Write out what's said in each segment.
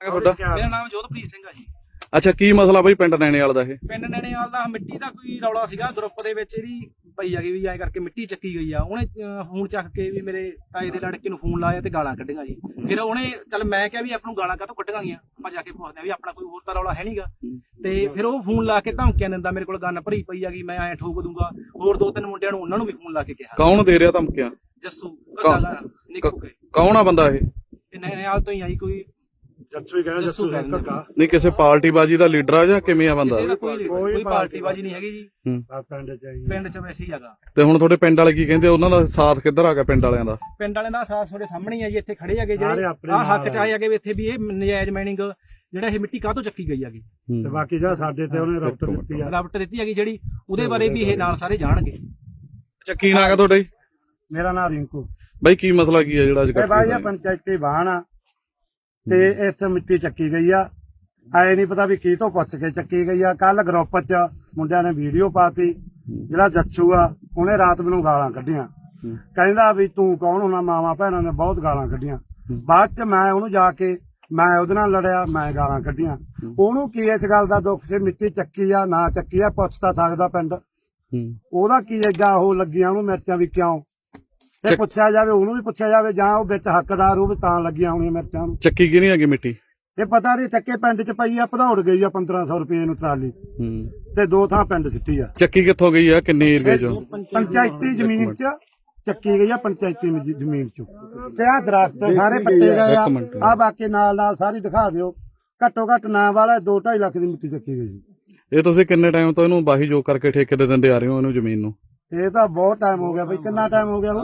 ਤੁਹਾਡਾ? ਮੇਰਾ ਨਾਮ ਜੋਧਪ੍ਰੀਤ ਸਿੰਘ ਆ ਜੀ। ਅੱਛਾ ਕੀ ਮਸਲਾ ਬਈ ਪਿੰਡ ਨੈਣੇਵਾਲ ਦਾ ਇਹ? ਪਿੰਡ ਨੈਣੇਵਾਲ ਦਾ ਮਿੱਟੀ ਦਾ ਕੋਈ ਰੌਲਾ ਸੀਗਾ ਗਰੁੱਪ ਦੇ ਵਿੱਚ ਇਹਦੀ ਪਈ ਆ ਗਈ ਵੀ ਐਂ ਕਰਕੇ ਮਿੱਟੀ ਚੱਕੀ ਗਈ ਆ। ਉਹਨੇ ਫੋਨ ਚੱਕ ਕੇ ਵੀ ਮੇਰੇ ਤਾਏ ਦੇ ਲੜਕੇ ਨੂੰ ਫੋਨ ਲਾਇਆ ਤੇ ਗਾਲਾਂ ਕੱਢੀਆਂ ਜੀ। ਫਿਰ ਉਹਨੇ ਚੱਲ ਮੈਂ ਕਿਹਾ ਵੀ ਆਪ ਨੂੰ ਗਾਲਾਂ ਕਾਹਤੋਂ ਕੱਢੀਆਂ ਗਈਆਂ ਆਪਾਂ ਜਾ ਕੇ ਪੁੱਛਦੇ ਆ ਵੀ ਆਪਣਾ ਕੋਈ ਹੋਰ ਤਾਂ ਰੌਲਾ ਹੈ ਨਹੀਂਗਾ ਤੇ ਫਿਰ ਉਹ ਫੋਨ ਲਾ ਕੇ ਧਮਕੀਆਂ ਦਿੰਦਾ ਮੇਰੇ ਕੋਲ ਗੰਨ ਭਰੀ ਪਈ ਆ ਗਈ ਮੈਂ ਐਂ ਠੋਕ ਦੂੰਗਾ। ਹੋਰ ਦੋ ਤਿੰਨ ਮੁੰਡਿਆਂ ਨੂੰ ਉਹਨਾਂ ਨੂੰ ਵੀ ਫੋਨ ਲਾ ਕੇ ਕਿਹਾ। ਕੌਣ ਦੇ ਰਿਹਾ ਧਮਕੀਆਂ? ਜੱਸੂ ਕੌਣ? ਨਿੱਕੂ ਕੇ ਕੌਣ ਆ ਬੰਦਾ ਇਹ? ਇਹ ਨੈਣੇਵਾਲ ਤੋਂ ਹੀ ਆਈ ਕੋਈ ਜੱਸੂ ਹੀ ਕਹਿੰਦਾ ਜੱਸੂ ਨਹੀਂ ਕਿਸੇ ਪਾਰਟੀ ਬਾਜੀ ਦਾ ਲੀਡਰ ਆ ਜਾਂ ਕਿਵੇਂ ਆ ਬੰਦਾ? ਕਿਸੇ ਦਾ ਕੋਈ ਕੋਈ ਕੋਈ ਪਾਰਟੀਬਾਜੀ ਨਹੀਂ ਹੈਗੀ ਜੀ। ਆ ਪਿੰਡ ਚ ਆਈ ਪਿੰਡ 'ਚ ਵੈਸੇ ਹੀ ਹੈਗਾ। ਤੇ ਹੁਣ ਤੁਹਾਡੇ ਪਿੰਡ ਵਾਲੇ ਕੀ ਕਹਿੰਦੇ? ਉਹਨਾਂ ਦਾ ਸਾਥ ਕਿੱਧਰ ਆ ਗਿਆ ਪਿੰਡ ਵਾਲਿਆਂ ਦਾ? ਪਿੰਡ ਵਾਲਿਆਂ ਦਾ ਸਾਥ ਤੁਹਾਡੇ ਸਾਹਮਣੇ ਹੀ ਆ ਜੀ ਇੱਥੇ ਖੜੇ ਹੈਗੇ ਸਾਰੇ ਜਿਹੜੇ। ਆਪਣੇ ਆ ਹੱਕ ਨਾਲ ਚ ਆਏ ਹੈਗੇ ਵੀ ਇੱਥੇ ਵੀ ਇਹ ਨਜਾਇਜ਼ ਮਾਈਨਿੰਗ ਜਿਹੜਾ ਇਹ ਮਿੱਟੀ ਕਾਹਤੋਂ ਚੱਕੀ ਗਈ ਹੈਗੀ। ਤੇ ਬਾਕੀ ਜਿਹੜਾ ਸਾਡੇ ਤੇ ਉਹਨੇ ਰਫਤ ਦਿੱਤੀ ਆ। ਰਬਟ ਦਿੱਤੀ ਹੈਗੀ ਜਿਹੜੀ ਉਹਦੇ ਬਾਰੇ ਵੀ ਇਹ ਨਾਲ ਸਾਰੇ ਜਾਣਗੇ। ਅੱਛਾ ਕੀ ਨਾਂ ਹੈ ਤੁਹਾਡਾ ਜੀ? ਮੇਰਾ ਨਾਮ ਰਿੰਕੂ। ਬਾਈ ਕੀ ਮਸਲਾ ਕੀ ਹੈ ਜਿਹੜਾ ਅੱਜ ਇਹ ਬਾਈ ਇਹ ਕੱਲ੍ਹ ਪੰਚਾਇਤੀ ਬਾਣ ਆ। ਤੇ ਇੱਥੇ ਮਿੱਟੀ ਚੱਕੀ ਗਈ ਆ। ਆਏ ਨਹੀਂ ਪਤਾ ਵੀ ਕੀ ਤੋਂ ਪੁੱਛ ਕੇ ਚੱਕੀ ਗਈ ਆ। ਕੱਲ ਗਰੁੱਪ 'ਚ ਮੁੰਡਿਆਂ ਨੇ ਵੀਡੀਓ ਪਾਤੀ ਜਿਹੜਾ ਜੱਸੂ ਆ ਉਹਨੇ ਰਾਤ ਮੈਨੂੰ ਗਾਲਾਂ ਕੱਢੀਆਂ। ਕਹਿੰਦਾ ਵੀ ਤੂੰ ਕੌਣ ਹੋਣਾ? ਮਾਵਾ ਭੈਣਾਂ ਨੇ ਬਹੁਤ ਗਾਲਾਂ ਕੱਢੀਆਂ। ਬਾਅਦ 'ਚ ਮੈਂ ਉਹਨੂੰ ਜਾ ਕੇ ਮੈਂ ਉਹਦੇ ਨਾਲ ਲੜਿਆ ਮੈਂ ਗਾਲਾਂ ਕੱਢੀਆਂ। ਉਹਨੂੰ ਕੀ ਇਸ ਗੱਲ ਦਾ ਦੁੱਖ ਸੀ? ਮਿੱਟੀ ਚੱਕੀ ਆ ਨਾ ਚੱਕੀ ਆ ਪੁੱਛ ਤਾਂ ਸਕਦਾ ਪਿੰਡ। ਉਹਦਾ ਕੀ ਏਡਾ ਉਹ ਲੱਗੀਆਂ ਉਹਨੂੰ ਮਿਰਚਾਂ ਵੀ ਕਿਉਂ? ਤੇ ਪੁੱਛਿਆ ਜਾਵੇ ਉਹਨੂੰ ਵੀ ਪੁੱਛਿਆ ਜਾਵੇ ਜਾਂ ਉਹ ਵਿੱਚ ਹੱਕਦਾਰ ਉਹ ਵੀ ਤਾਂ ਲੱਗੀਆਂ ਹੋਣੀਆਂ ਮਿਰਚਾਂ ਨੂੰ। ਚੱਕੀ ਕੀ ਨਹੀਂ ਹੈਗੀ ਮਿੱਟੀ? ਇਹ ਪਤਾ ਨਹੀਂ ਚੱਕੇ ਪਿੰਡ ਚ ਪਈ ਆ ਭਦੌੜ ਗਈ ਆ 1500 ਰੁਪਏ ਨੂੰ ਟਰਾਲੀ। ਤੇ ਦੋ ਥਾਂ ਪਿੰਡ ਸਿੱਟੀ ਆ। ਚੱਕੀ ਕਿੱਥੋਂ ਗਈ ਆ? ਕਿੰਨੇ ਏਰੀਏ ਚੋਂ? ਪੰਚਾਇਤੀ ਜ਼ਮੀਨ ਚ ਚੱਕੀ ਗਈ ਆ ਪੰਚਾਇਤੀ ਜ਼ਮੀਨ ਚ। ਤੇ ਆ ਦਰਖਤ ਸਾਰੇ ਪੱਟੇ ਗਏ। ਆ। ਆ ਬਾਕੀ ਨਾਲ ਨਾਲ ਸਾਰੀ ਦਿਖਾ ਦਿਓ। ਘੱਟੋ ਘੱਟ ਨਾਂ ਵਾਲਾ 2.5 ਲੱਖ ਦੀ ਮਿੱਟੀ ਚੱਕੀ ਗਈ ਇਹ ਤੁਸੀਂ ਕਿੰਨੇ ਟਾਈਮ ਤੋਂ ਇਹਨੂੰ ਬਾਹੀ ਜੋ ਕਰਕੇ ਠੇਕੇ ਦੇ ਦਿੰਦੇ ਆ ਰਹੇ ਹੋ ਇਹਨੂੰ ਜ਼ਮੀਨ ਨੂੰ? ਇਹ ਤਾਂ ਬਹੁਤ ਟਾਈਮ ਹੋ ਗਿਆ ਬਈ ਕਿੰਨਾ ਟਾਈਮ ਹੋ ਗਿਆ ਉਹ?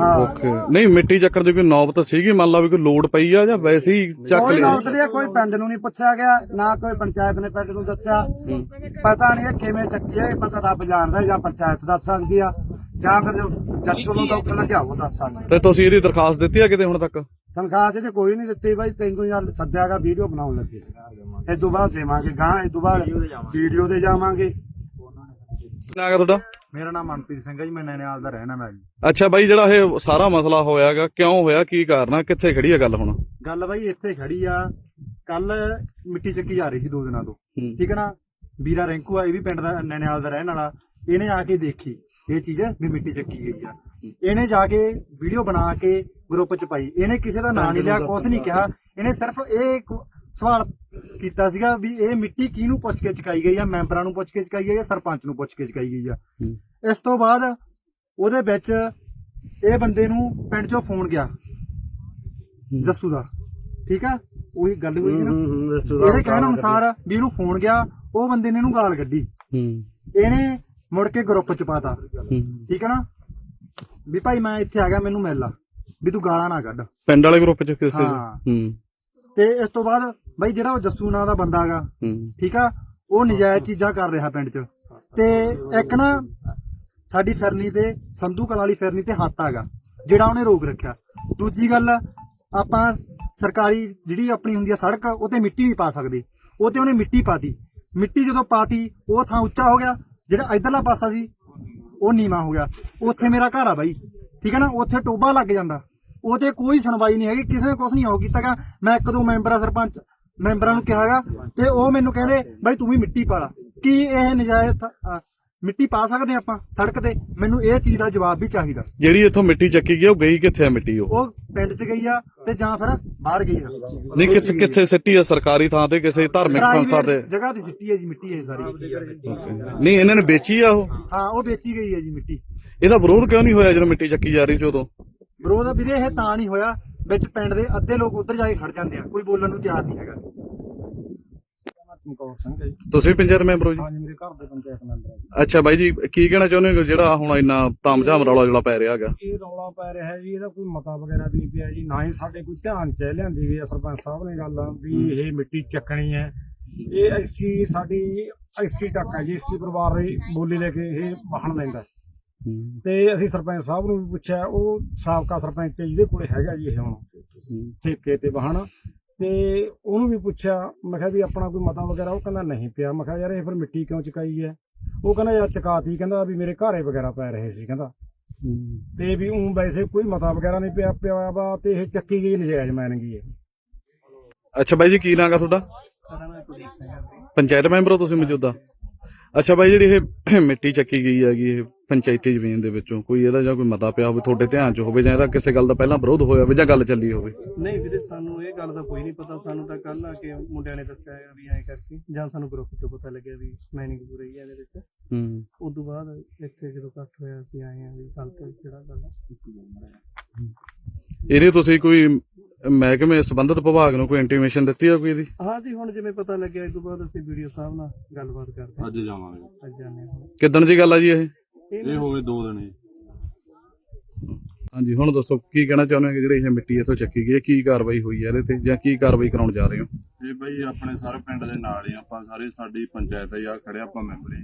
ਹਾਂ ਓਕੇ ਨਹੀਂ ਮਿੱਟੀ ਚੱਕਣ ਦੀ ਕੋਈ ਨੌਬਤ ਸੀਗੀ? ਮੰਨ ਲਾ ਵੀ ਕੋਈ ਲੋਡ ਪਈ ਆ ਜਾਂ ਵੈਸੇ ਹੀ ਚੱਕ ਕੋਈ ਲਿਆ? ਨੌਬਤ ਨਹੀਂ ਹੈ, ਕੋਈ ਪਿੰਡ ਨੂੰ ਨਹੀਂ ਪੁੱਛਿਆ ਗਿਆ ਨਾ ਕੋਈ ਪੰਚਾਇਤ ਨੇ ਪਿੰਡ ਨੂੰ ਦੱਸਿਆ। ਪਤਾ ਨਹੀਂ ਇਹ ਕਿਵੇਂ ਚੱਕੀ ਹੈ ਇਹ ਪਤਾ ਰੱਬ ਜਾਣਦਾ ਜਾਂ ਪੰਚਾਇਤ ਦੱਸ ਸਕਦੀ ਆ ਜਾਂ ਫਿਰ ਜੋ ਜੱਜੂ ਨੂੰ ਦੁੱਖ ਲੱਗਿਆ ਉਹ ਦੱਸ ਸਕਦਾ ਤੇ ਤੁਸੀਂ ਇਹਦੀ ਦਰਖਾਸਤ ਦਿੱਤੀ ਆ ਕਿਤੇ ਹੁਣ ਤੱਕ? ਤਨਖਾਹ ਚ ਤੇ ਕੋਈ ਨਹੀਂ ਦਿੱਤੀ ਬਾਈ ਤੈਨੂੰ ਯਾਰ ਸੱਦਿਆਗਾ ਵੀਡੀਓ ਬਣਾਉਣ ਲੱਗੇ। ਇਹ ਤੋਂ ਬਾਅਦ ਦੇਵਾਂਗੇ ਗਾਂ ਇਹ ਤੋਂ ਬਾਅਦ ਵੀਡੀਓ ਦੇ ਜਾਵਾਂਗੇ। ਨਾ ਆ ਤੁਹਾਡਾ? ਮੇਰਾ ਨਾਮ ਮਨਪ੍ਰੀਤ ਸਿੰਘ ਹੈ ਜੀ ਮੈਂ ਨੈਣਿਆਲ ਦਾ ਰਹਿਣਾ ਮੈਂ ਜੀ। ਅੱਛਾ ਬਾਈ ਜਿਹੜਾ ਇਹ ਸਾਰਾ ਮਸਲਾ ਹੋਇਆਗਾ ਕਿਉਂ ਹੋਇਆ ਕੀ ਕਾਰਨ ਆ ਕਿੱਥੇ ਖੜੀ ਆ ਗੱਲ ਹੁਣ? ਗੱਲ ਬਾਈ ਇੱਥੇ ਖੜੀ ਆ ਕੱਲ ਮਿੱਟੀ ਚੱਕੀ ਜਾ ਰਹੀ ਸੀ ਦੋ ਦਿਨਾਂ ਤੋਂ। ਹੂੰ। ਠੀਕ ਹੈ ਨਾ? ਵੀਰਾ ਰੈਂਕੂ ਆ ਇਹ ਵੀ ਪਿੰਡ ਦਾ ਨੈਣਿਆਲ ਦਾ ਰਹਿਣ ਵਾਲਾ। ਇਹਨੇ ਆ ਕੇ ਦੇਖੀ ਇਹ ਚੀਜ਼ ਵੀ ਮਿੱਟੀ ਚੱਕੀ ਗਈ ਆ। ਇਹਨੇ ਜਾ ਕੇ ਵੀਡੀਓ ਬਣਾ ਕੇ ਗਰੁੱਪ ਚ ਪਾਈ। ਇਹਨੇ ਕਿਸੇ ਦਾ ਨਾਂ ਨਹੀਂ ਲਿਆ ਕੁਝ ਨਹੀਂ ਕਿਹਾ। ਇਹਨੇ ਸਿਰਫ ਇਹ ਇੱਕ ਸਵਾਲ ਕੀਤਾ ਸੀਗਾ ਵੀ ਇਹ ਮਿੱਟੀ ਕਿਹਨੂੰ ਪੁੱਛ ਕੇ ਚਕਾਈ ਗਈ ਆ ਮੈਂਬਰਾਂ ਨੂੰ ਪੁੱਛ ਕੇ ਚਕਾਈ ਗਈ ਆ ਸਰਪੰਚ ਨੂੰ ਪੁੱਛ ਕੇ ਚਕਾਈ ਗਈ ਆ। ਇਸ ਤੋਂ ਬਾਅਦ ਉਹਦੇ ਵਿੱਚ ਇਹ ਬੰਦੇ ਨੂੰ ਪਿੰਡ ਚੋਂ ਫੋਨ ਗਿਆ ਜੱਸੂ ਦਾ। ਠੀਕ ਆ? ਉਹੀ ਗੱਲ ਹੋਈ ਸੀ ਨਾ। ਇਹਦੇ ਕਹਿਣ ਅਨੁਸਾਰ ਵੀ ਇਹਨੂੰ ਫੋਨ ਗਿਆ ਉਹ ਬੰਦੇ ਨੇ ਇਹਨੂੰ ਗਾਲ ਕੱਢੀ। ਹੂੰ। ਇਹਨੇ ਮੁੜ ਕੇ ਗਰੁੱਪ ਚ ਪਾਤਾ। ਠੀਕ ਹੈ ਨਾ? ਵੀ ਭਾਈ ਮੈਂ ਇੱਥੇ ਆ ਗਿਆ ਮੈਨੂੰ ਮਿਲ ਲਾ। ਵੀ ਤੂੰ ਗਾਲਾਂ ਨਾ ਕੱਢ। ਪਿੰਡ ਵਾਲੇ ਗਰੁੱਪ ਚ ਕਿਸੇ। ਹੂੰ। ਤੇ ਇਸ ਤੋਂ ਬਾਅਦ ਬਾਈ ਜਿਹੜਾ ਉਹ ਜੱਸੂ ਨਾਂ ਦਾ ਬੰਦਾ ਹੈਗਾ ਹੂੰ। ਠੀਕ ਆ ਉਹ ਨਜਾਇਜ਼ ਚੀਜ਼ਾਂ ਕਰ ਰਿਹਾ ਪਿੰਡ 'ਚ। ਤੇ ਇੱਕ ਨਾ ਸਾਡੀ ਫਿਰਨੀ ਤੇ ਸੰਧੂ ਕਲਾਂ ਵਾਲੀ ਫਿਰਨੀ ਤੇ ਹੱਥ ਹੈਗਾ ਜਿਹੜਾ ਉਹਨੇ ਰੋਕ ਰੱਖਿਆ। ਦੂਜੀ ਗੱਲ ਆਪਾਂ ਸਰਕਾਰੀ ਜਿਹੜੀ ਆਪਣੀ ਹੁੰਦੀ ਆ ਸੜਕ ਉਹ ਤੇ ਮਿੱਟੀ ਨਹੀਂ ਪਾ ਸਕਦੇ। ਉਹ ਤੇ ਉਹਨੇ ਮਿੱਟੀ ਪਾਤੀ। ਮਿੱਟੀ ਜਦੋਂ ਪਾਤੀ ਉਹ ਥਾਂ ਉੱਚਾ ਹੋ ਗਿਆ ਜਿਹੜਾ ਇਧਰਲਾ ਪਾਸਾ ਸੀ ਉਹ ਨੀਵਾ ਹੋ ਗਿਆ। ਉੱਥੇ ਮੇਰਾ ਘਰ ਆ ਬਾਈ ਠੀਕ ਹੈ ਨਾ? ਉੱਥੇ ਟੋਬਾ ਲੱਗ ਜਾਂਦਾ। ਉਹ ਤੇ ਕੋਈ ਸੁਣਵਾਈ ਨਹੀਂ ਹੈਗੀ ਕਿਸੇ ਨੇ ਕੁਝ ਨਹੀਂ ਹੋ ਕੀਤਾਗਾ ਮੈਂ ਇੱਕ ਦੋ ਮੈਂਬਰਾਂ ਸਰਪੰਚ ਮੈਂਬਰਾਂ ਨੂੰ ਕਿਹਾਗਾ ਤੇ ਉਹ ਮੈਨੂੰ ਕਹਿੰਦੇ ਬਾਈ ਤੂੰ ਵੀ ਮਿੱਟੀ ਪਾ ਲਾ। ਕੀ ਇਹ ਨਜਾਇਜ਼ ਥ- ਅ, ਮਿੱਟੀ ਪਾ ਸਕਦੇ ਆਪਾਂ ਸੜਕ ਤੇ? ਮੈਨੂੰ ਇਹ ਚੀਜ਼ ਦਾ ਜਵਾਬ ਵੀ ਚਾਹੀਦਾ। ਜਿਹੜੀ ਇੱਥੋਂ ਮਿੱਟੀ ਚੱਕੀ ਗਈ ਉਹ ਗਈ ਕਿੱਥੇ ਆ ਮਿੱਟੀ ਉਹ? ਉਹ ਪਿੰਡ 'ਚ ਗਈ ਆ ਤੇ ਜਾਂ ਫਿਰ ਬਾਹਰ ਗਈ ਆ। ਨਹੀਂ ਕਿੱਥੇ ਕਿੱਥੇ ਸਿੱਟੀ ਆ ਸਰਕਾਰੀ ਥਾਂ ਤੇ ਕਿਸੇ ਧਾਰਮਿਕ ਸੰਸਥਾ ਤੇ? Private ਜਗ੍ਹਾ ਦੀ ਸਿੱਟੀ ਹੈ ਜੀ ਮਿੱਟੀ ਇਹ ਸਾਰੀ। ਨਹੀਂ ਇਹਨਾਂ ਨੇ ਵੇਚੀ ਆ ਉਹ? ਹਾਂ ਉਹ ਵੇਚੀ ਗਈ ਹੈ ਜੀ ਮਿੱਟੀ। ਇਹਦਾ ਵਿਰੋਧ ਕਿਉਂ ਨਹੀਂ ਹੋਇਆ ਜਦੋਂ ਮਿੱਟੀ ਚੱਕੀ ਜਾ ਰਹੀ ਸੀ ਉਦੋਂ? ਵਿਰੋਧ ਵੀਰੇ ਇਹ ਤਾਂ ਨਹੀਂ ਹੋਇਆ। ਵਿੱਚ ਪਿੰਡ ਦੇ ਅੱਧੇ ਲੋਕ ਉੱਧਰ ਜਾ ਕੇ ਖੜ ਜਾਂਦੇ ਆ ਕੋਈ ਬੋਲਣ ਨੂੰ ਤਿਆਰ ਨਹੀਂ ਹੈਗਾ। ਚਮਕੌਰ ਸਿੰਘ ਹੈ ਜੀ। ਤੁਸੀਂ ਵੀ ਪੰਚਾਇਤ ਮੈਂਬਰ ਹੋ ਜੀ? ਹਾਂਜੀ ਮੇਰੇ ਘਰ ਦੇ ਪੰਚਾਇਤ ਮੈਂਬਰ ਹੈ ਜੀ। ਅੱਛਾ ਬਾਈ ਜੀ ਕੀ ਕਹਿਣਾ ਚਾਹੁੰਦੇ ਹੋ ਜਿਹੜਾ ਹੁਣ ਇੰਨਾ ਤਾਮਝਾਮ ਰੌਲਾ ਜਿਹੜਾ ਪੈ ਰਿਹਾ ਹੈਗਾ? ਇਹ ਰੌਲਾ ਪੈ ਰਿਹਾ ਹੈ ਜੀ ਇਹਦਾ ਕੋਈ ਮਤਾ ਵਗੈਰਾ ਵੀ ਨਹੀਂ ਪਿਆ ਜੀ ਨਾ ਹੀ ਸਾਡੇ ਕੋਈ ਧਿਆਨ ਚ ਲਿਆਂਦੀ ਗਈ ਹੈ ਸਰਪੰਚ ਸਾਹਿਬ ਨੇ ਗੱਲ ਵੀ ਇਹ ਮਿੱਟੀ ਚੱਕਣੀ ਹੈ। ਇਹ ਐਸੀ ਸਾਡੀ ਐਸੀ ਤੱਕ ਹੈ ਜੀ ਐਸੀ ਪਰਿਵਾਰ ਦੀ ਬੋਲੀ ਲੈ ਕੇ ਇਹ ਵਾਹਣ ਲੈਂਦਾ। ਤੇ ਅਸੀਂ ਸਰਪੰਚ ਸਾਹਿਬ ਨੂੰ ਵੀ ਪੁੱਛਿਆ ਉਹ ਸਾਬਕਾ ਸਰਪੰਚ ਹੈ ਜਿਹਦੇ ਕੋਲੇ ਹੈਗਾ ਜੀ ਇਹ ਹੁਣ। ਠੇਕੇ ਤੇ ਵਾਹਣ। ਤੇ ਉਹਨੂੰ ਵੀ ਪੁੱਛਿਆ ਮੈਂ ਕਿਹਾ ਵੀ ਆਪਣਾ ਕੋਈ ਮਤਾ ਵਗੈਰਾ ਉਹ ਕਹਿੰਦਾ ਨਹੀਂ ਪਿਆ। ਮੈਂ ਕਿਹਾ ਯਾਰ ਇਹ ਫਿਰ ਮਿੱਟੀ ਕਿਉਂ ਚਕਾਈ ਹੈ? ਉਹ ਕਹਿੰਦਾ ਯਾਰ ਚਕਾਤੀ ਕਹਿੰਦਾ ਵੀ ਮੇਰੇ ਘਰੇ ਵਗੈਰਾ ਪੈ ਰਹੇ ਸੀ ਕਹਿੰਦਾ। ਤੇ ਵੀ ਉਹ ਵੈਸੇ ਕੋਈ ਮਤਾ ਵਗੈਰਾ ਨਹੀਂ ਪਿਆ ਪਿਆ ਵਾ ਤੇ ਇਹ ਚੱਕੀ ਗਈ ਨਜਾਇਜ਼ ਮੰਨ ਗਈ ਹੈ। ਅੱਛਾ ਬਾਈ ਜੀ ਕੀ ਨਾਂ ਗਾ ਤੁਹਾਡਾ? ਸਾਡਾ ਨਾਮ ਕੁਲਦੀਪ ਸਿੰਘ ਹੈ। ਜੀ ਪੰਚਾਇਤ ਮੈਂਬਰ ਹੋ ਤੁਸੀਂ ਮੌਜੂਦਾ? ਅੱਛਾ ਬਾਈ ਜਿਹੜੀ ਇਹ ਮਿੱਟੀ ਚੱਕੀ ਗਈ ਹੈਗੀ ਇਹ ਪੰਚਾਇਤੀ ਜ਼ਮੀਨ ਦੇ ਵਿੱਚੋਂ ਕੋਈ ਇਹਦਾ ਜਾਂ ਕੋਈ ਮਤਾ ਪਿਆ ਹੋਵੇ ਤੁਹਾਡੇ ਧਿਆਨ 'ਚ ਹੋਵੇ ਜਾਂ ਇਹਦਾ ਕਿਸੇ ਗੱਲ ਦਾ ਪਹਿਲਾਂ ਵਿਰੋਧ ਹੋਇਆ ਹੋਵੇ ਜਾਂ ਗੱਲ ਚੱਲੀ ਹੋਵੇ? ਨਹੀਂ ਵੀਰੇ ਸਾਨੂੰ ਇਹ ਗੱਲ ਦਾ ਕੋਈ ਨਹੀਂ ਪਤਾ। ਸਾਨੂੰ ਤਾਂ ਕੱਲ ਆ ਕੇ ਮੁੰਡਿਆਂ ਨੇ ਦੱਸਿਆ ਆ ਵੀ ਐਂ ਕਰਕੇ ਜਾਂ ਸਾਨੂੰ ਗਰੁੱਪ ਚੋਂ ਪਤਾ ਲੱਗਿਆ ਵੀ ਮੈਨਿੰਗ ਹੋ ਰਹੀ ਹੈ ਇਹਦੇ ਵਿੱਚ। ਹੂੰ। ਉਸ ਤੋਂ ਬਾਅਦ ਇੱਥੇ ਜਦੋਂ ਇਕੱਠ ਹੋਇਆ ਅਸੀਂ ਆਏ ਆ ਵੀ ਕੱਲ ਤੋਂ ਕਿਹੜਾ ਗੱਲ ਆ। ਇਹਦੇ ਤੁਸੀਂ ਕੋਈ ਮਹਿਕਮੇ ਸੰਬੰਧਿਤ ਵਿਭਾਗ ਨੂੰ ਕੋਈ ਇੰਟੀਮੇਸ਼ਨ ਦਿੱਤੀ ਹੈ ਕੋਈ ਇਹਦੀ? ਹਾਂ ਜੀ ਹੁਣ ਜਿਵੇਂ ਪਤਾ ਲੱਗਿਆ ਇਸ ਤੋਂ ਬਾਅਦ ਅਸੀਂ ਵੀਡੀਓ ਸਾਹਿਬ ਨਾਲ ਗੱਲਬਾਤ ਕਰਦੇ ਹਾਂ। ਅੱਜ ਜਾਵਾਂਗੇ। ਅੱਜ ਜਾਣੇ ਕਿੱਦਣ ਦੀ ਗੱਲ ਆ ਜੀ ਇਹ? ਇਹ ਹੋ ਗਏ ਦੋ ਦਿਨ ਹੀ। ਹਾਂਜੀ ਹੁਣ ਦੱਸੋ ਕੀ ਕਹਿਣਾ ਚਾਹੁੰਦੇ ਹੋ ਕਿ ਜਿਹੜੀ ਇਹ ਮਿੱਟੀ ਇੱਥੋਂ ਚੱਕੀ ਗਈ ਹੈ ਕੀ ਕਾਰਵਾਈ ਹੋਈ ਹੈ ਇਹਦੇ ਤੇ ਜਾਂ ਕੀ ਕਾਰਵਾਈ ਕਰਾਉਣ ਜਾ ਰਹੇ ਹੋ? ਇਹ ਬਈ ਆਪਣੇ ਸਾਰੇ ਪਿੰਡ ਦੇ ਨਾਲ ਹੀ ਆਪਾਂ ਸਾਰੇ ਸਾਡੀ ਪੰਚਾਇਤ ਆ ਖੜੇ ਆਪਾਂ ਮੈਂਬਰੀ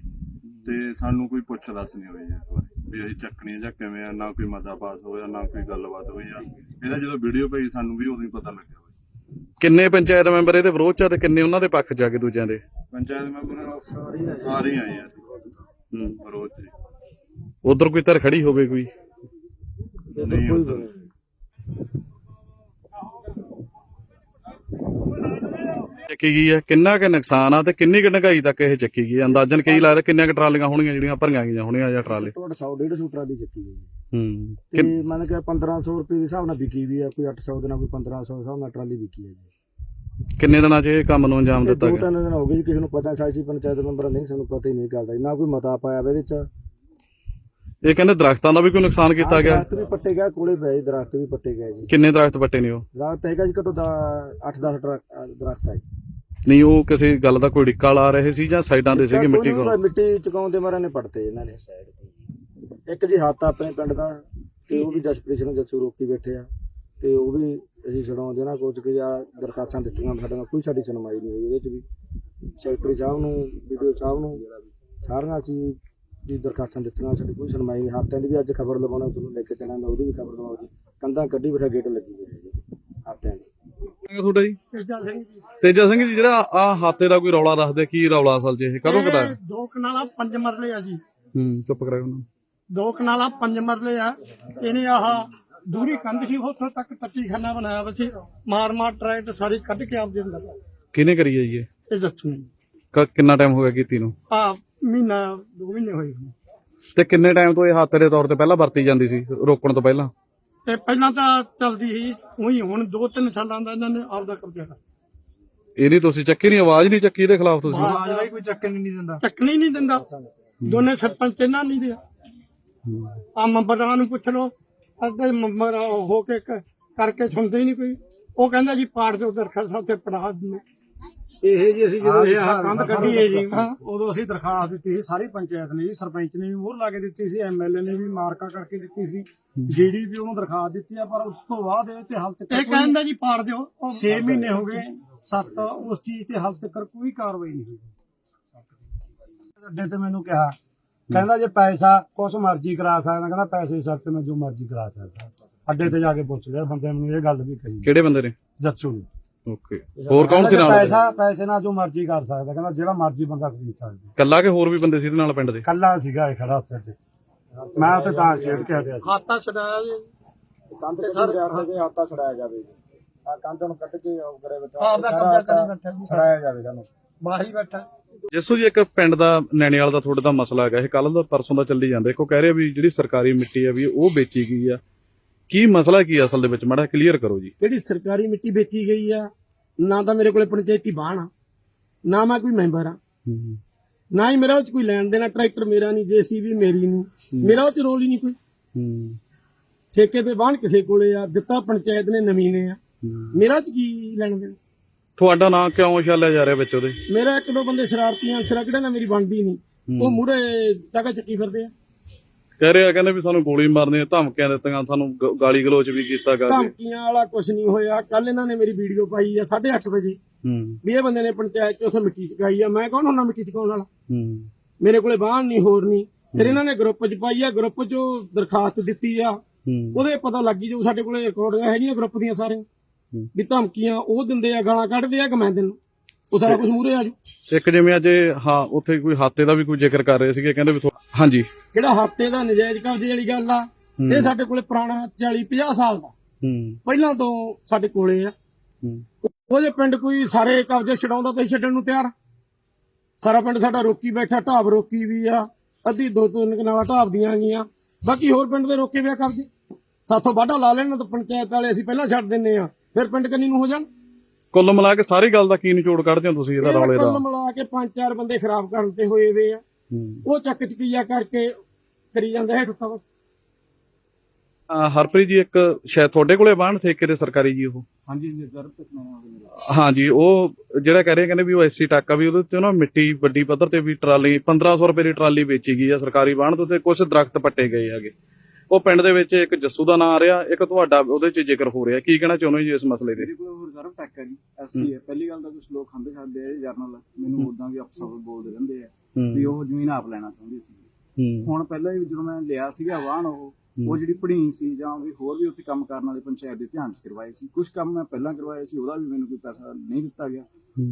ਤੇ ਸਾਨੂੰ ਕੋਈ ਪੁੱਛ ਦੱਸ ਨਹੀਂ ਹੋਈ ਇਸ ਬਾਰੇ। ਵੀ ਅਸੀਂ ਚੱਕਣੀ ਆ ਜਾਂ ਕਿਵੇਂ ਆ ਨਾ ਕੋਈ ਮਤਾ ਪਾਸ ਹੋਇਆ ਨਾ ਕੋਈ ਗੱਲਬਾਤ ਹੋਈ ਆ। ਇਹਦਾ ਜਦੋਂ ਵੀਡੀਓ ਪਈ ਸਾਨੂੰ ਵੀ ਉਦੋਂ ਹੀ ਪਤਾ ਲੱਗਿਆ ਕਿੰਨੇ ਪੰਚਾਇਤ ਮੈਂਬਰ ਇਹਦੇ ਵਿਰੋਧ ਚ ਆ ਤੇ ਕਿੰਨੇ ਉਹਨਾਂ ਦੇ ਪੱਖ ਆ ਕੇ ਦੂਜਿਆਂ ਦੇ? ਪੰਚਾਇਤ ਮੈਂਬਰ ਸਾਰੇ ਆਏ ਆ। ਹੂੰ। ਵਿਰੋਧ ਚ ਉਧਰ ਕੋਈ ਧਰ ਖੜੀ ਹੋਵੇ ਕੋਈ? ਨਹੀਂ ਉੱਧਰ। ਚੱਕੀ ਗਈ ਹੈ ਕਿੰਨਾ ਕੁ ਨੁਕਸਾਨ ਆ ਤੇ ਕਿੰਨੀ ਕੁ ਢੰਗਾਈ ਤੱਕ ਇਹ ਚੱਕੀ ਗਈ ਹੈ? ਅੰਦਾਜ਼ਨ ਕੀ ਲੱਗਦਾ ਕਿੰਨੀਆਂ ਕੁ ਟਰਾਲੀਆਂ ਹੋਣਗੀਆਂ ਜਿਹੜੀਆਂ ਭਰੀਆਂ ਗਈਆਂ ਹੋਣਗੀਆਂ ਜਾਂ ਟਰਾਲੇ? ਟੋਟ 100 150 ਟਰਾਲੀ ਚੱਕੀ ਗਈ ਹੈ। ਹੂੰ। ਤੇ ਕਿੰਨ- ਮੰਨ ਕੇ 1500 ਰੁਪਏ ਦੇ ਹਿਸਾਬ ਨਾਲ ਵਿਕੀ ਵੀ ਹੈ ਕੋਈ 800 ਦੇ ਨਾਲ ਕੋਈ 1500 ਦੇ ਹਿਸਾਬ ਨਾਲ ਟਰਾਲੀ ਵਿਕੀ ਹੈ ਜੀ। ਕਿੰਨੇ ਦਿਨਾਂ 'ਚ ਇਹ ਕੰਮ ਨੂੰ ਅੰਜਾਮ ਇਹ ਦਿੱਤਾ ਦੋ ਗਿਆ? ਤਿੰਨ ਦਿਨ ਹੋ ਗਏ ਜੀ ਕਿਸੇ ਨੂੰ ਪਤਾ ਸਾਈਸੀ ਪੰਚਾਇਤ ਮੈਂਬਰ ਨਹੀਂ ਸਾਨੂੰ ਪਤਾ ਹੀ ਨਹੀਂ ਗੱਲ ਦਾ ਜੀ। ਨਾ ਕੋਈ ਮਤਾ ਪਾਇਆ ਵਾ ਇਹਦੇ ਚ। ਇਹ ਕਹਿੰਦੇ ਦਰਖਤਾਂ ਦਾ ਵੀ ਕੋਈ ਨੁਕਸਾਨ ਕੀਤਾ ਗਿਆ? ਦਰਖਤ ਵੀ ਪੱਟੇ ਗਏ ਕੋਲੇ ਪਏ ਦਰਖਤ ਵੀ ਪੱਟੇ ਗਏ ਜੀ। ਕਿੰਨੇ ਦਰਖਤ ਪੱਟੇ ਨੇ ਉਹ? ਦਰਖਤ ਹੈਗਾ ਜੀ ਘੱਟੋ 8-10 ਦਰਖਤ ਹੈ। ਨਹੀਂ ਉਹ ਕਿਸੇ ਗੱਲ ਦਾ ਕੋਈ ਡਿੱਕਾ ਲਾ ਰਹੇ ਸੀ ਜਾਂ ਸਾਈਡਾਂ ਤੇ ਸੀਗੀ ਮਿੱਟੀ ਕੋਲ? ਮਿੱਟੀ ਚਕਾਉਣ ਦੇ ਮਾਰੇ ਨੇ ਪੜਤੇ ਇਹਨਾਂ ਨੇ ਇੱਕ ਜੀ ਹੱਥ ਆਪਣੇ ਪਿੰਡ ਦਾ ਤੇ ਉਹ ਵੀ ਜਸਪ੍ਰੀਤ ਸਿੰਘ ਜੱਸੂ ਰੋਕੀ ਬੈਠੇ ਆ। ਤੇ ਉਹ ਵੀ ਅਸੀਂ ਛਡਾਉਂਦੇ ਨਾ ਕੁਝ ਕਿ ਆ ਦਰਖਾਸਤਾਂ ਦਿੱਤੀਆਂ ਸਾਡੀਆਂ ਕੋਈ ਸਾਡੀ ਸੁਣਵਾਈ ਨਹੀਂ ਹੋਈ ਇਹਦੇ ਚ ਵੀ। ਸੈਕਟਰੀ ਸਾਹਿਬ ਨੂੰ ਵੀਡੀਓ ਸਾਹਿਬ ਨੂੰ ਸਾਰੀਆਂ ਚੀਜ਼ ਦੀ ਦਰਖਾਸਤਾਂ ਦਿੱਤੀਆਂ ਸਾਡੀ ਕੋਈ ਸੁਣਵਾਈ ਨਹੀਂ। ਹੱਥਾਂ ਦੀ ਵੀ ਅੱਜ ਖਬਰ ਲਵਾਉਣਾ ਤੁਹਾਨੂੰ ਲੈ ਕੇ ਚੱਲਾਂਗਾ ਉਹਦੀ ਵੀ ਖਬਰ ਲਵਾਓ ਜੀ ਕੰਧਾਂ ਕੱਢੀ ਬਿਠਾ ਗੇਟ ਲੱਗੀ ਹੋਈ ਹੈ ਜੀ ਹੱਥਾਂ ਦੀ ਤੁਹਾਡਾ ਜੀ? ਤੇਜਾ ਸਿੰਘ ਜੀ। ਜਿਹੜਾ ਆ ਹਾਤੇ ਦਾ ਕੋਈ ਰੌਲਾ ਦੱਸਦੇ ਕੀ ਰੌਲਾ ਅਸਲ 'ਚ ਇਹ? ਕਦੋਂ ਕਦਾ ਇਹ ਦੋ ਕਨਾਲਾ ਪੰਜ ਮਰਲੇ ਆ ਜੀ। ਹੂੰ ਚੁੱਪ ਕਰਾਓ ਉਹਨਾਂ ਨੂੰ। ਦੋ ਕਨਾਲਾ ਪੰਜ ਮਰਲੇ ਆ। ਇਹਨੇ ਆਹ ਦੂਰੀ ਕੰਧ ਸੀ ਉੱਥੋਂ ਤੱਕ ਟੱਟੀ ਖਾਨਾ ਬਣਾਇਆ ਵਾ ਸੀ। ਮਾਰ ਮਾਰ ਟਰੈਕਟ ਸਾਰੀ ਕੱਢ ਕੇ ਆਪਦੇ ਅੰਦਰ ਕਿਹਨੇ ਕਰੀ ਹੈ ਜੀ ਇਹ? ਇਹ ਦੱਸੂ ਕ- ਕਿੰਨਾ ਟਾਈਮ ਹੋ ਗਿਆ ਕੀਤੀ ਨੂੰ? ਆ ਮਹੀਨਾ ਦੋ ਮਹੀਨੇ ਹੋਏ ਹੋਣੇ। ਤੇ ਕਿੰਨੇ ਟਾਈਮ ਤੋਂ ਇਹ ਹਾਤੇ ਦੇ ਤੌਰ ਤੇ ਪਹਿਲਾਂ ਵਰਤੀ ਜਾਂਦੀ ਸੀ ਰੋਕਣ ਤੋਂ ਪਹਿਲਾਂ? ਤੇ ਪਹਿਲਾਂ ਤਾਂ ਚਲਦੀ ਸੀ ਉਹੀ ਹੁਣ ਦੋ ਤਿੰਨ ਸਾਲਾਂ ਦਾ ਇਹਨਾਂ ਨੇ ਆਪਦਾ ਕਬਜ਼ਾ ਕਰ ਇਹਦੀ ਤੁਸੀਂ ਚੱਕੀ ਨਹੀਂ ਆਵਾਜ਼ ਨਹੀਂ ਚੱਕੀ ਇਹਦੇ ਖਿਲਾਫ ਤੁਸੀਂ? ਆਵਾਜ਼ ਬਾਈ ਕੋਈ ਚੱਕਣ ਨਹੀਂ ਦਿੰਦਾ। ਚੱਕਣੀ ਨਹੀਂ ਦਿੰਦਾ। ਦੋਨੇ ਸਰਪੰਚ ਇਹਨਾਂ ਨਹੀਂ ਦੇ ਆ। ਮੰਬਰਾਂ ਨੂੰ ਪੁੱਛ ਲਓ ਅੱਧੇ ਮੰਬਰ ਹੋ ਕੇ ਕ- ਕਰਕੇ ਸੁਣਦੇ ਹੀ ਨਹੀਂ ਕੋਈ। ਉਹ ਕਹਿੰਦਾ ਜੀ ਪਾੜ ਦੇ ਦਰਖਾਸਤ ਉੱਤੇ ਪੜਾ ਦਿੰਦੇ। ਇਹ ਜੀ ਅਸੀਂ ਜਦੋਂ ਇਹ ਆਹ ਕੰਧ ਕੱਢੀ ਹੈ ਜੀ। ਉਦੋਂ ਅਸੀਂ ਦਰਖਾਸਤ ਦਿੱਤੀ ਸੀ ਸਾਰੀ ਪੰਚਾਇਤ ਨੇ ਜੀ ਸਰਪੰਚ ਨੇ ਵੀ ਮੋਹਰ ਲਾ ਕੇ ਦਿੱਤੀ ਸੀ ਐਮਐਲਏ ਨੇ ਵੀ ਮਾਰਕਾ ਕਰਕੇ ਦਿੱਤੀ ਸੀ ਜੀਡੀ ਵੀ ਉਹਨੂੰ ਦਰਖਾਸਤ ਦਿੱਤੀ ਆ ਪਰ ਉਸ ਤੋਂ ਬਾਅਦ ਇਹ ਤੇ ਹਾਲ ਤੱਕ ਇਹ ਕਹਿੰਦਾ ਜੀ ਪਾੜ ਦਿਓ। ਉਹ 6 ਮਹੀਨੇ ਹੋ ਗਏ ਸੱਤ ਉਸ ਚੀਜ਼ ਤੇ ਹਾਲ ਤੱਕ ਕੋਈ ਕਾਰਵਾਈ ਨਹੀਂ ਹੋਈ। ਅੱਡੇ ਤੇ ਮੈਨੂੰ ਕਿਹਾ ਕਹਿੰਦਾ ਜੇ ਪੈਸਾ ਕੁਛ ਮਰਜ਼ੀ ਕਰਾ ਸਕਦਾ ਕਹਿੰਦਾ ਪੈਸੇ ਸ਼ਰਤ ਮੈਂ ਜੋ ਮਰਜ਼ੀ ਕਰਾ ਸਕਦਾ। ਅੱਡੇ ਤੇ ਜਾ ਕੇ ਪੁੱਛ ਲਿਆ ਬੰਦੇ ਮੈਨੂੰ ਇਹ ਗੱਲ ਵੀ ਕਹੀ। ਕਿਹੜੇ ਬੰਦੇ ਨੇ? ਜੱਸੂ ਨੇ। ਓਕੇ। ਹੋਰ ਕੌਣ ਸੀ ਨਾਲ ਪੈਸਾ ਪੈਸੇ ਨਾਲ ਜੋ ਮਰਜ਼ੀ ਕਰ ਸਕਦਾ ਕਹਿੰਦਾ ਜਿਹੜਾ ਮਰਜ਼ੀ ਬੰਦਾ ਖਰੀਦ ਸਕਦਾ। ਕੱਲਾ ਕੇ ਹੋਰ ਵੀ ਬੰਦੇ ਸੀ ਇਹਦੇ ਨਾਲ ਪਿੰਡ ਦੇ? ਕੱਲਾ ਸੀਗਾ ਇਹ ਖੜਾ ਉੱਥੇ ਤੇ। ਮੈਂ ਉੱਥੇ ਤਾਂ ਛੇੜ ਕੇ ਹਟਿਆ ਸੀ। ਖਾਤਾ ਛਡਾਇਆ ਜੀ। ਕੰਧ ਤੇ ਸਰ ਕੇ ਹਾਤਾ ਛੜਾਇਆ ਜਾਵੇ ਆ ਕੰਧ ਨੂੰ ਕੱਢ ਕੇ ਉਹ ਕਰੇ ਵਿੱਚ ਆਪਦਾ ਕਬਜ਼ਾ ਕਰੀ ਬੈਠਾ ਜੀ ਛੜਾਇਆ ਜਾਵੇ ਸਾਨੂੰ। ਬਾਹੀ ਬੈਠਾ। ਜਿਸੋ ਜੀ ਇੱਕ ਪਿੰਡ ਦਾ ਨੈਣੇਵਾਲ ਦਾ ਤੁਹਾਡੇ ਦਾ ਮਸਲਾ ਹੈਗਾ। ਇਹ ਕੱਲ ਦਾ ਪਰਸੋਂ ਦਾ ਚੱਲੀ ਜਾਂਦਾ। ਇੱਕੋ ਕਹਿ ਰਿਹਾ ਵੀ ਜਿਹੜੀ ਸਰਕਾਰੀ ਮਿੱਟੀ ਆ ਵੀ ਉਹ ਵੇਚੀ ਗਈ ਆ। ਕੀ ਮਸਲਾ ਕੀ ਅਸਲ ਦੇ ਵਿੱਚ? ਮਾੜਾ ਕਲੀਅਰ ਕਰੋ ਜੀ। ਜਿਹੜੀ ਸਰਕਾਰੀ ਮਿੱਟੀ ਵੇਚੀ ਗਈ ਆ ਨਾ ਤਾਂ ਮੇਰੇ ਕੋਲੇ ਪੰਚਾਇਤੀ ਬਾਣ ਆ ਨਾ ਮੈਂ ਕੋਈ ਮੈਂਬਰ ਆ। ਨਾ ਹੀ ਮੇਰਾ ਉਹ ਚ ਕੋਈ ਲੈਣ ਦੇਣਾ ਟਰੈਕਟਰ ਮੇਰਾ ਨਹੀਂ ਜੀਸੀਬੀ ਮੇਰੀ ਨਹੀਂ ਮੇਰਾ ਉਹ ਚ ਰੋਲ ਹੀ ਨਹੀਂ ਕੋਈ। ਠੇਕੇ ਤੇ ਬਾਣ ਕਿਸੇ ਕੋਲੇ ਆ ਦਿੱਤਾ ਪੰਚਾਇਤ ਨੇ ਨਵੀਨੇ ਆ। ਮੇਰਾ ਚ ਕੀ ਲੈਣ ਦੇਣਾ? ਤੁਹਾਡਾ ਨਾਂ ਕਿਉਂ ਛਾਲਿਆ ਜਾ ਰਿਹਾ ਵਿੱਚ ਉਹਦੇ? ਮੇਰਾ ਇੱਕ ਦੋ ਬੰਦੇ ਸ਼ਰਾਰਤੀ ਅਨਸਰ ਆ ਕਿਹੜਾ ਨਾ ਮੇਰੀ ਬਣਦੀ ਨਹੀਂ। ਉਹ ਮੂਰੇ ਜਗ੍ਹਾ ਚੱਕੀ ਫਿਰਦੇ ਆ। ਕਹਿ ਰਿਹਾ ਕਹਿੰਦੇ ਵੀ ਸਾਨੂੰ ਗੋਲੀ ਮਾਰਨੀ ਆ ਧਮਕੀਆਂ ਦਿੱਤੀਆਂ ਸਾਨੂੰ ਗ- ਗਾਲੀ ਗਲੋਚ ਵੀ ਕੀਤਾ ਕਰਦੇ। ਧਮਕੀਆਂ ਵਾਲਾ ਕੁਝ ਨਹੀਂ ਹੋਇਆ। ਕੱਲ ਇਹਨਾਂ ਨੇ ਮੇਰੀ ਵੀਡੀਓ ਪਾਈ ਆ 8:30 ਵਜੇ। ਹੂੰ। ਵੀ ਇਹ ਬੰਦੇ ਨੇ ਪੰਚਾਇਤ ਚ ਉੱਥੇ ਮਿੱਟੀ ਚਕਾਈ ਆ। ਮੈਂ ਕੌਣ ਹੁੰਨਾ ਮਿੱਟੀ ਚਕਾਉਣ ਵਾਲਾ? ਹੂੰ। ਮੇਰੇ ਕੋਲੇ ਬਾਹਰ ਨਹੀਂ ਹੋਰ ਨਹੀਂ। ਫਿਰ ਇਹਨਾਂ ਨੇ ਗਰੁੱਪ 'ਚ ਪਾਈ ਆ ਗਰੁੱਪ 'ਚੋਂ ਦਰਖਾਸਤ ਦਿੱਤੀ ਆ। ਹੂੰ। ਉਹਦੇ ਪਤਾ ਲੱਗੀ ਜੋ ਸਾਡੇ ਕੋਲੇ ਰਿਕਾਰਡਿੰਗਾਂ ਹੈਗੀਆਂ ਗਰੁੱਪ ਦੀਆਂ ਸਾਰੀਆਂ। ਵੀ ਧਮਕੀਆਂ ਉਹ ਦਿੰਦੇ ਆ ਗਾਲਾਂ ਕੱਢਦੇ ਆ ਕਿ ਮੈਂ ਦਿੰਦਾ। ਉਹ ਸਾਰਾ ਕੁਝ ਮੂਰੇ ਆ ਜੂ ਇੱਕ ਜਿਵੇਂ ਅੱਜ ਇਹ, ਹਾਂ ਉੱਥੇ ਕੋਈ ਹਾਤੇ ਦਾ ਵੀ ਕੋਈ ਜ਼ਿਕਰ ਕਰ ਰਹੇ ਸੀਗੇ ਕਹਿੰਦੇ ਵੀ ਥੋ- ਹਾਂਜੀ। ਕਿਹੜਾ ਹੱਤੇ ਦਾ ਨਜਾਇਜ਼ ਕਬਜ਼ੇ ਵਾਲੀ ਗੱਲ ਆ ਹੂੰ। ਇਹ ਸਾਡੇ ਕੋਲੇ ਪੁਰਾਣਾ 40 50 ਸਾਲ ਦਾ। ਹੂੰ। ਪਹਿਲਾਂ ਤੋਂ ਸਾਡੇ ਕੋਲੇ ਆ। ਹੂੰ। ਉਹ ਜੇ ਪਿੰਡ ਕੋਈ ਸਾਰੇ ਕਬਜ਼ੇ ਛਡਾਉਂਦਾ ਤਾਂ ਛੱਡਣ ਨੂੰ ਤਿਆਰ ਆ। ਸਾਰਾ ਪਿੰਡ ਸਾਡਾ ਰੋਕੀ ਬੈਠਾ ਢਾਬ ਰੋਕੀ ਵੀ ਆ। ਅੱਧੀ ਦੋ ਤਿੰਨ ਕਨਾਲਾ ਢਾਬ ਦੀਆਂ ਗਈਆਂ। ਬਾਕੀ ਹੋਰ ਪਿੰਡ ਦੇ ਰੋਕੇ ਵਿਆ ਕਬਜ਼ੇ। ਸਾਥੋਂ ਵਾਢਾ ਲਾ ਲੈਣ ਤਾਂ ਪੰਚਾਇਤ ਵਾਲੇ ਅਸੀਂ ਪਹਿਲਾਂ ਛੱਡ ਦਿੰਨੇ ਆ। ਫਿਰ ਪਿੰਡ ਕੰਨੀ ਨੂੰ ਹੋ ਜਾਣ। ਕੁੱਲ ਮਿਲਾ ਕੇ ਸਾਰੀ ਗੱਲ ਦਾ ਕੀ ਨਿਚੋੜ ਕੱਢਦੇ ਹੋ ਤੁਸੀਂ ਇਹਦਾ ਇਹ ਰੌਲੇ ਦਾ? ਕੁੱਲ ਮਿਲਾ ਕੇ ਪੰਜ ਚਾਰ ਬੰਦੇ ਖਰਾਬ ਕਰਨ ਤੇ ਹੋਏ ਵੇ ਆ। ਉਹ ਚੱਕ ਚਕੀਆ ਕਰਕੇ ਕਰੀ ਜਾਂਦੇ ਹੈ ਠੁੱਟਾ ਬਸ। ਹਰਪ੍ਰੀਤ ਜੀ ਇੱਕ ਸ਼ਾਇਦ ਤੁਹਾਡੇ ਕੋਲੇ ਬਾਣ ਠੇਕੇ ਤੇ ਸਰਕਾਰੀ ਜੀ ਉਹ? ਹਾਂਜੀ ਰਿਜ਼ਰਵ ਮੈਂ ਹਾਂਜੀ ਉਹ ਜਿਹੜਾ ਕਹਿ ਰਹੇ ਕਹਿੰਦੇ ਵੀ ਉਹ ਐਸੀ ਟਾਕਾ ਵੀ ਉਹਦੇ ਤੇ ਨਾ ਮਿੱਟੀ ਵੱਡੀ ਪੱਧਰ ਤੇ ਵੀ ਟਰਾਲੀ 1500 ਰੁਪਏ ਦੀ ਟਰਾਲੀ ਵੇਚੀ ਗਈ ਆ ਸਰਕਾਰੀ ਬਾਣ ਤੋਂ ਤੇ ਕੁਝ ਦਰਖਤ ਪੱਟੇ ਗਏ ਹੈਗੇ। ਉਹ ਪਿੰਡ ਦੇ ਵਿੱਚ ਇੱਕ ਜੱਸੂ ਦਾ ਨਾਂ ਆ ਰਿਹਾ ਇੱਕ ਤੁਹਾਡਾ ਉਹਦੇ 'ਚ ਜ਼ਿਕਰ ਹੋ ਰਿਹਾ। ਕੀ ਕਹਿਣਾ ਚਾਹੁੰਦੇ ਹੋ ਜੀ ਇਸ ਮਸਲੇ ਤੇ? ਮੇਰੇ ਕੋਲ ਰਿਜ਼ਰਵ ਟੈਕ ਹੈ ਜੀ ਐਸਸੀ ਹੈ। ਪਹਿਲੀ ਗੱਲ ਤਾਂ ਕੁਝ ਲੋਕ ਖਾਂਦੇ ਖਾਂਦੇ ਆ ਜਰਨਲ ਮੈਨੂੰ ਉਦਾਂ ਵੀ ਅਫਸਰ ਬੋਲਦੇ ਰਹਿੰਦੇ ਆ ਵੀ ਉਹ ਜ਼ਮੀਨ ਆਪ ਲੈਣਾ ਚਾਹੁੰਦੀ ਸੀ। ਹੁਣ ਪਹਿਲਾਂ ਹੀ ਜਦੋਂ ਮੈਂ ਲਿਆ ਸੀਗਾ ਵਾਹਨ ਉਹ ਉਹ ਜਿਹੜੀ ਪੜੀਂ ਸੀ ਜਾਂ ਵੀ ਹੋਰ ਵੀ ਉੱਥੇ ਕੰਮ ਕਰਨ ਵਾਲੇ ਪੰਚਾਇਤ ਦੇ ਧਿਆਨ 'ਚ ਕਰਵਾਏ ਸੀ। ਕੁਝ ਕੰਮ ਮੈਂ ਪਹਿਲਾਂ ਕਰਵਾਏ ਸੀ ਉਹਦਾ ਵੀ ਮੈਨੂੰ ਕੋਈ ਪੈਸਾ ਨਹੀਂ ਦਿੱਤਾ ਗਿਆ।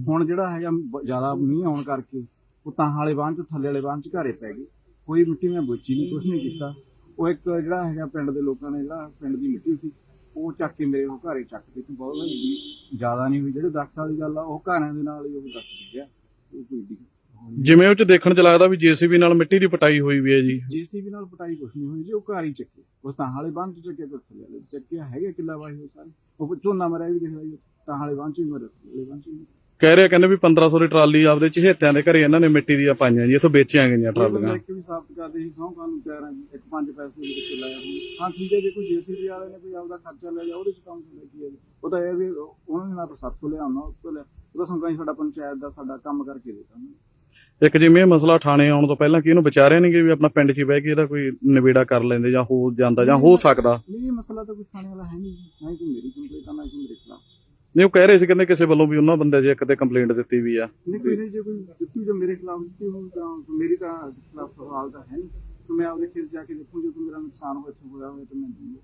ਹੁਣ ਜਿਹੜਾ ਹੈਗਾ ਜ਼ਿਆਦਾ ਮੀਂਹ ਆਉਣ ਕਰਕੇ ਉਹ ਤਾਂ ਵਾਲੇ ਬਾਂਹ 'ਚ ਥੱਲੇ ਵਾਲੇ ਬਾਂਹ 'ਚ ਘਾਰੇ ਪੈ ਗਏ। ਕੋਈ ਮਿੱਟੀ ਮੈਂ ਬੋਚੀ ਨਹੀਂ ਕੁਝ ਨਹੀਂ ਕੀਤਾ। ਉਹ ਇੱਕ ਜਿਹੜਾ ਹੈਗਾ ਪਿੰਡ ਦੇ ਲੋਕਾਂ ਨੇ ਜਿਹੜਾ ਪਿੰਡ ਦੀ ਮਿੱਟੀ ਸੀ ਉਹ ਚੱਕ ਕੇ ਮੇਰੇ ਉਹ ਘਰੇ ਚੱਕ ਦਿੱਤੀ ਬਹੁਤ ਵੱਡੀ ਜ਼ਿਆਦਾ ਨਹੀਂ ਹੋਈ ਜਿਹੜੇ ਦਰਖਤ ਵਾਲੀ ਗੱਲ ਆ ਉਹ ਘਰਾਂ ਦੇ ਨਾਲ ਹੀ ਉਹ ਦਰਖਤ ਗਿਆ ਉਹ ਕੋਈ ਜਿਵੇਂ ਉਹ 'ਚ ਦੇਖਣ 'ਚ ਲੱਗਦਾ ਵੀ ਜੀਸੀਬੀ ਨਾਲ ਮਿੱਟੀ ਦੀ ਪਟਾਈ ਹੋਈ ਵੀ ਹੈ ਜੀ। ਜੀਸੀਬੀ ਨਾਲ ਪਟਾਈ ਕੁਛ ਨਹੀਂ ਹੋਈ ਜੀ ਉਹ ਘਰ ਹੀ ਚੱਕੇ ਉਸ ਤਾਂ ਹਾਲੇ ਬੰਦ ਚ ਚੱਕੇ ਕੁਛ ਥੱਲੇ ਚੱਕਿਆ ਹੈਗੇ ਕਿੱਲਾ ਵਾਹੀ ਹੋਏ ਸਾਰੇ। ਉਹ ਝੋਨਾ ਮਰਿਆ ਵੀ ਦਿਖਦਾ ਜੀ ਤਾਂ ਹਾਲੇ ਬੰਦ ਚ ਵੀ ਮਰੇ ਥੱਲੇ ਬੰਦ ਚ ਕਹਿ ਰਹੇ ਕਹਿੰਦੇ ਵੀ 1500 ਦੀ ਟਰਾਲੀ ਆਪਦੇ ਚਹੇਤਿਆਂ ਦੇ ਘਰੇ ਇਹਨਾਂ ਨੇ ਮਿੱਟੀ ਦੀਆਂ ਪਾਈਆਂ ਜੀ ਇੱਥੋਂ ਵੇਚੀਆਂ ਗਈਆਂ ਟਰਾਲੀਆਂ। ਇੱਕ ਵੀ ਸਾਬਤ ਕਰਦੇ ਸੀ ਸੌਂ ਕਾਨੂੰ ਕਹਿ ਰਹੇ ਇੱਕ ਪੰਜ ਪੈਸੇ ਵੀ ਕਿੱਥੇ ਲਾਇਆ ਹੁਣ ਹਾਂ ਠੀਕ ਹੈ ਜੇ ਕੋਈ ਜੀਸੀਬੀ ਵਾਲੇ ਨੇ ਕੋਈ ਆਪਦਾ ਖਰਚਾ ਲੈ ਜਾ ਉਹਦੇ ਚ ਕੰਮ ਲੈ ਕੀ ਹੈ ਜੀ? ਉਹ ਤਾਂ ਇਹ ਵੀ ਉਹਨਾਂ ਨੇ ਨਾ ਤਾਂ ਤੋਂ ਲਿਆਉਣਾ ਉਸ ਤੋਂ ਲਿਆ। ਉਹ ਤਾਂ ਸੰਗਾਈ ਸਾਡਾ ਪੰਚਾਇਤ ਦਾ ਸਾਡਾ ਕੰਮ ਕਰਕੇ ਦੇਤਾ ਇੱਕ ਜਿਵੇਂ ਇਹ ਮਸਲਾ ਥਾਣੇ ਆਉਣ ਤੋਂ ਪਹਿਲਾਂ ਕਿ ਇਹਨੂੰ ਵਿਚਾਰਿਆ ਨਹੀਂ ਕਿ ਵੀ ਆਪਣਾ ਪਿੰਡ 'ਚ ਹੀ ਬਹਿ ਕੇ ਇਹਦਾ ਕੋਈ ਨਿਬੇੜਾ ਕਰ ਲੈਂਦੇ ਜਾਂ ਹੋ ਜਾਂਦਾ ਜਾਂ ਹੋ ਸਕਦਾ। ਨਹੀਂ ਇਹ ਮਸਲਾ ਤਾਂ ਕੋਈ ਥਾਣੇ ਵਾਲਾ ਹੈ ਨਹੀਂ ਜੀ। ਨਾ ਹੀ ਕੋਈ ਮੇਰੀ ਕੰਪਲੇਂਟ ਆ ਨਾ ਹੀ ਕੋਈ ਮੇਰੇ ਖਿਲਾਫ। ਨਹੀਂ, ਉਹ ਕਹਿ ਰਹੇ ਸੀ, ਕਹਿੰਦੇ ਕਿਸੇ ਵੱਲੋਂ ਵੀ ਉਹਨਾਂ ਬੰਦੇ 'ਚ ਇੱਕ ਤੇ ਕੰਪਲੇਂਟ ਦਿੱਤੀ ਵੀ ਆ। ਨਹੀਂ, ਕੋਈ ਨਹੀਂ, ਜੇ ਕੋਈ ਦਿੱਤੀ ਜੋ ਮੇਰੇ ਖਿਲਾਫ ਦਿੱਤੀ ਹੋਊ, ਤਾਂ ਮੇਰੀ ਤਾਂ ਖਿਲਾਫ ਸਵਾਲ ਤਾਂ ਹੈ ਨਹੀਂ। ਤੇ ਮੈਂ ਆਪਦੇ ਖੇਤ ਜਾ ਕੇ ਦੇਖੂ, ਜੇ ਮੇਰਾ ਨੁਕਸਾਨ ਹੋਇਆ ਹੋਇਆ ਤਾਂ ਮੈਂ ਦੂੰਗਾ